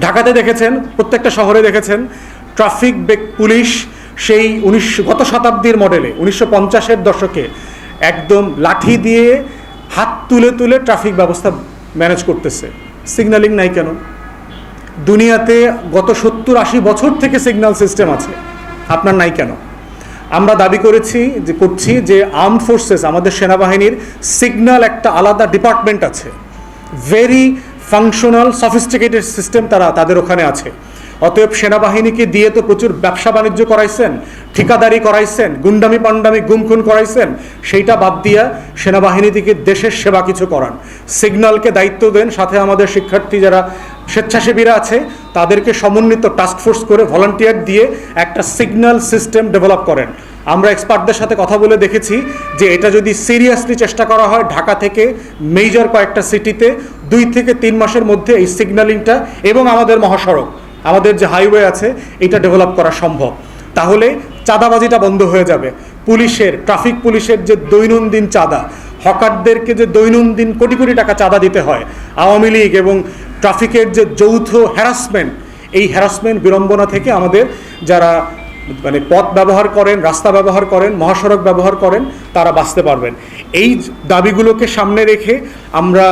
ঢাকাতে দেখেছেন, প্রত্যেকটা শহরে দেখেছেন ট্রাফিক পুলিশ সেই উনিশশো গত শতাব্দীর মডেলে উনিশশো পঞ্চাশের দশকে একদম লাঠি দিয়ে হাত তুলে তুলে ট্রাফিক ব্যবস্থা ম্যানেজ করতেছে। সিগন্যালিং নাই কেন? দুনিয়াতে গত সত্তর আশি বছর থেকে সিগন্যাল সিস্টেম আছে। আপনার নাই কেন? আমরা দাবি করেছি যে, করছি যে আর্মড ফোর্সেস আমাদের সেনাবাহিনীর সিগন্যাল একটা আলাদা ডিপার্টমেন্ট আছে। ভেরি ফাংশনাল সফিস্টিকেটেড সিস্টেম তারা তাদের ওখানে আছে। অতএব সেনাবাহিনীকে দিয়ে তো প্রচুর ব্যবসা বাণিজ্য করাইছেন, ঠিকাদারি করাইছেন, গুন্ডামি পান্ডামি গুমখুন করাইছেন, সেইটা বাদ দিয়া সেনাবাহিনী থেকে দেশের সেবা কিছু করান। সিগন্যালকে দায়িত্ব দেন, সাথে আমাদের শিক্ষার্থী যারা স্বেচ্ছাসেবীরা আছে, তাদেরকে সমন্বিত টাস্কফোর্স করে ভলান্টিয়ার দিয়ে একটা সিগন্যাল সিস্টেম ডেভেলপ করেন। আমরা এক্সপার্টদের সাথে কথা বলে দেখেছি যে এটা যদি সিরিয়াসলি চেষ্টা করা হয়, ঢাকা থেকে মেজর কয়েকটা সিটিতে দুই থেকে তিন মাসের মধ্যে এই সিগন্যালিংটা এবং আমাদের মহাসড়ক, আমাদের যে হাইওয়ে আছে, এটা ডেভেলপ করা সম্ভব। তাহলে চাঁদাবাজিটা বন্ধ হয়ে যাবে। পুলিশের ট্রাফিক পুলিশের যে দৈনন্দিন চাঁদা, হকারদেরকে যে দৈনন্দিন কোটি কোটি টাকা চাঁদা দিতে হয়, আওয়ামী লীগ এবং ট্রাফিকের যে যৌথ হ্যারাসমেন্ট এই হ্যারাসমেন্ট বিড়ম্বনা থেকে আমাদের যারা মানে পথ ব্যবহার করেন, রাস্তা ব্যবহার করেন, মহাসড়ক ব্যবহার করেন, তারা বাঁচতে পারবেন। এই দাবিগুলোকে সামনে রেখে আমরা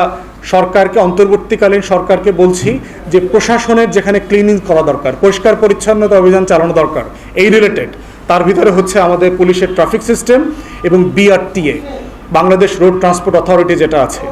সরকারকে, অন্তর্বর্তীকালীন সরকারকে বলছি যে প্রশাসনের যেখানে ক্লিনিং করা দরকার, পরিষ্কার পরিচ্ছন্নতা অভিযান চালানো দরকার, এই রিলেটেড তার ভিতরে হচ্ছে আমাদের পুলিশের ট্রাফিক সিস্টেম এবং BRTA Bangladesh road transport authority যেটা আছে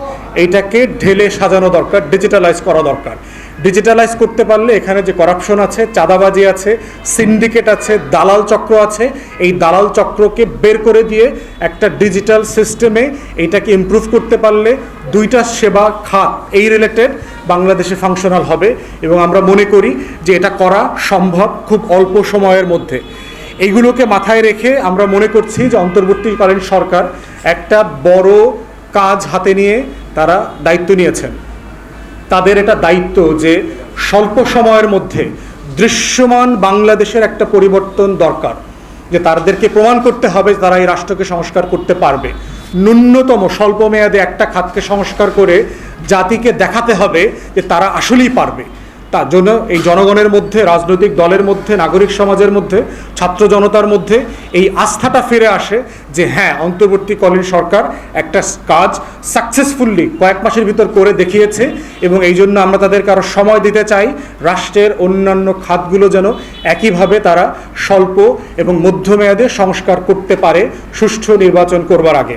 এইটাকে ঢেলে সাজানো দরকার ডিজিটালাইজ করা দরকার। ডিজিটালাইজ করতে পারলে এখানে যে করাপশন আছে, চাঁদাবাজি আছে সিন্ডিকেট আছে, দালাল চক্র আছে, এই দালাল চক্রকে বের করে দিয়ে একটা ডিজিটাল সিস্টেমে এইটাকে ইমপ্রুভ করতে পারলে দুইটা সেবা খাত, এই রিলেটেড বাংলাদেশে ফাংশনাল হবে। এবং আমরা মনে করি যে এটা করা সম্ভব খুব অল্প সময়ের মধ্যে। এইগুলোকে মাথায় রেখে আমরা মনে করছি যে অন্তর্বর্তীকালীন সরকার একটা বড় কাজ হাতে নিয়ে তারা দায়িত্ব নিয়েছেন। তাদের এটা দায়িত্ব যে স্বল্প সময়ের মধ্যে দৃশ্যমান বাংলাদেশের একটা পরিবর্তন দরকার, যে তাদেরকে প্রমাণ করতে হবে তারা এই রাষ্ট্রকে সংস্কার করতে পারবে। ন্যূনতম স্বল্প মেয়াদে একটা খাতকে সংস্কার করে জাতিকে দেখাতে হবে যে তারা আসলেই পারবে। তার জন্য এই জনগণের মধ্যে, রাজনৈতিক দলের মধ্যে, নাগরিক সমাজের মধ্যে, ছাত্র জনতার মধ্যে এই আস্থাটা ফিরে আসে যে হ্যাঁ অন্তর্বর্তীকালীন সরকার একটা কাজ সাকসেসফুলি কয়েক মাসের ভিতর করে দেখিয়েছে এবং এই জন্য আমরা তাদেরকে আরও সময় দিতে চাই। রাষ্ট্রের অন্যান্য খাতগুলো যেন একইভাবে তারা স্বল্প এবং মধ্যমেয়াদে সংস্কার করতে পারে সুষ্ঠু নির্বাচন করবার আগে।